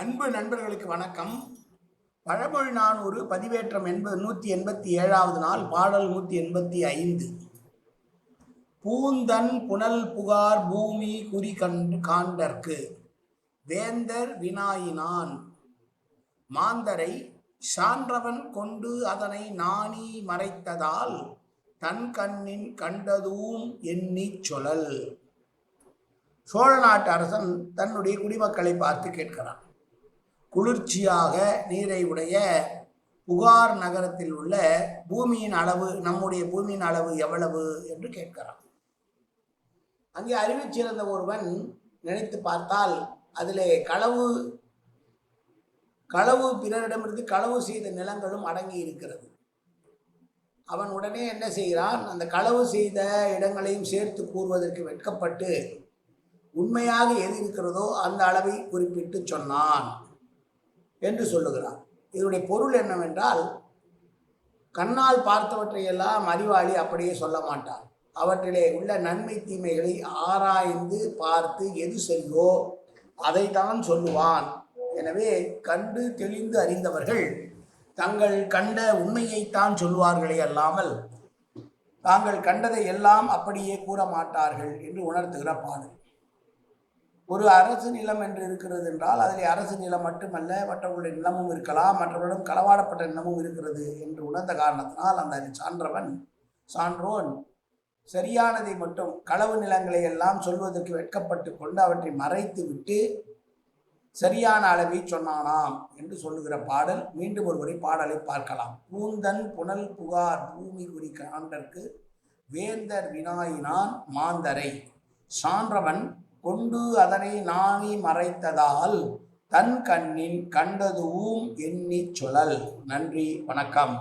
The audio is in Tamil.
அன்பு நண்பர்களுக்கு வணக்கம். பழமொழி நான் ஒரு பதிவேற்றம் என்பது நூற்றி எண்பத்தி ஏழாவது நாள் பாடல் நூற்றி எண்பத்தி ஐந்து. பூந்தன் புனல் புகார் பூமி குறி கண்டு காண்டற்கு வேந்தர் வினாயினான். மாந்தரை சான்றவன் கொண்டு அதனை நாணி மறைத்ததால் தன் கண்ணின் கண்டதும் எண்ணிச் சொலல் சோழ நாட்டு அரசன் தன்னுடைய குடிமக்களை பார்த்து கேட்கிறான். குளிர்ச்சியாக நீரை உடைய புகார் நகரத்தில் உள்ள பூமியின் அளவு நம்முடைய பூமியின் அளவு எவ்வளவு என்று கேட்கிறான். அங்கே அறிவிச் சிறந்த ஒருவன் நினைத்து பார்த்தால் அதிலே களவு களவு பிறரிடமிருந்து களவு செய்த நிலங்களும் அடங்கி இருக்கிறது. அவன் உடனே என்ன செய்கிறான்? அந்த களவு செய்த இடங்களையும் சேர்த்து கூறுவதற்கு வெட்கப்பட்டு உண்மையாக எது இருக்கிறதோ அந்த அளவை குறிப்பிட்டு சொன்னான். என்று சொல்லுகிறான் இதனுடைய பொருள் என்னவென்றால் கண்ணால் பார்த்தவற்றையெல்லாம் அறிவாளி அப்படியே சொல்ல மாட்டான் அவற்றிலே உள்ள நன்மை தீமைகளை ஆராய்ந்து பார்த்து எது சரியோ அதைத்தான் சொல்லுவான். எனவே கண்டு தெளிந்து அறிந்தவர்கள் தங்கள் கண்ட உண்மையைத்தான் சொல்வார்களே அல்லாமல் தாங்கள் கண்டதை எல்லாம் அப்படியே கூற மாட்டார்கள் என்று உணர்த்துகிற பாடல். ஒரு அரசு நிலம் என்று இருக்கிறது என்றால் அதில் அரசு நிலம் மட்டுமல்ல மற்றவர்களுடைய நிலமும் இருக்கலாம் மற்றவர்களிடம் களவாடப்பட்ட நிலமும் இருக்கிறது என்று உணர்ந்த காரணத்தினால் அந்த சான்றவன் சான்றோன். சரியானதை மட்டும் களவு நிலங்களை எல்லாம் சொல்வதற்கு வெட்கப்பட்டு கொண்டு அவற்றை மறைத்து விட்டு சரியான அளவை சொன்னானாம் என்று சொல்லுகிற பாடல் மீண்டும் ஒருவரை பாடலை பார்க்கலாம். பூந்தன் புனல் புகார் பூமி குறி காண்டற்கு வேந்தர் வினாயினான் மாந்தரை. சான்றவன் கொண்டு அதனை நாணி மறைத்ததால் தன் கண்ணின் கண்டதுவும் எண்ணிச் சொலல் நன்றி வணக்கம்.